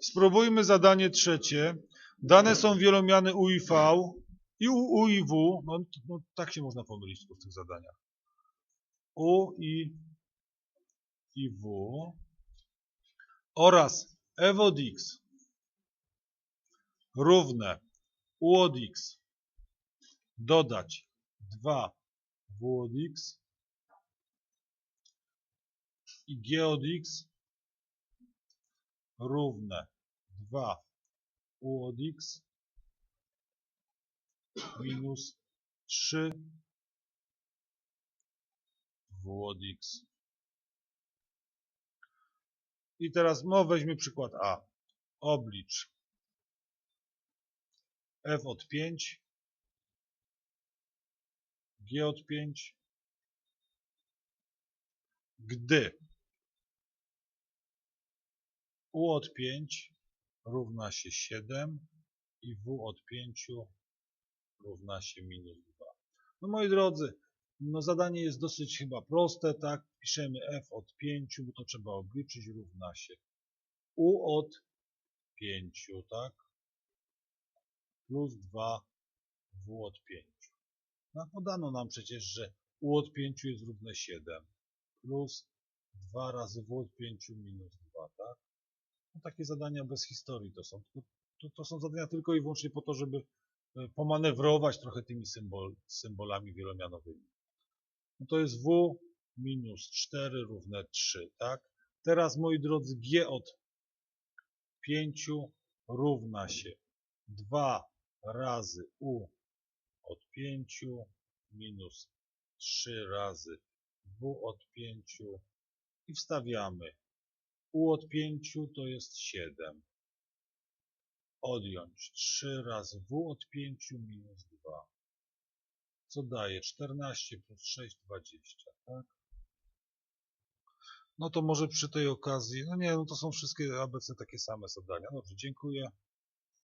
Spróbujmy zadanie trzecie. Dane są wielomiany U i V i U, i W. No, no tak się można pomylić w tych zadaniach. U i, i W oraz f od x równe u od x dodać 2 w od x i g od x równe 2 u od x minus 3 w od x. I teraz no weźmy przykład A. Oblicz f od 5, g od 5, gdy u od 5 równa się 7 i w od 5 równa się minus 2. No moi drodzy, no zadanie jest dosyć chyba proste, tak? Piszemy f od 5, bo to trzeba obliczyć, równa się u od 5, tak? Plus 2 w od 5. No podano nam przecież, że u od 5 jest równe 7 plus 2 razy w od 5 minus 2, tak? No takie zadania bez historii to są. To, to, są zadania tylko i wyłącznie po to, żeby e, pomanewrować trochę tymi symbol, symbolami wielomianowymi. No to jest w minus 4 równe 3, tak? Teraz, moi drodzy, g od 5 równa się 2 razy u od 5 minus 3 razy w od 5 i wstawiamy u od 5 to jest 7. Odjąć 3 razy w od 5 minus 2. Co daje 14 plus 6, 20, tak? No to może przy tej okazji, no nie, no to są wszystkie ABC takie same zadania. Dobrze, dziękuję.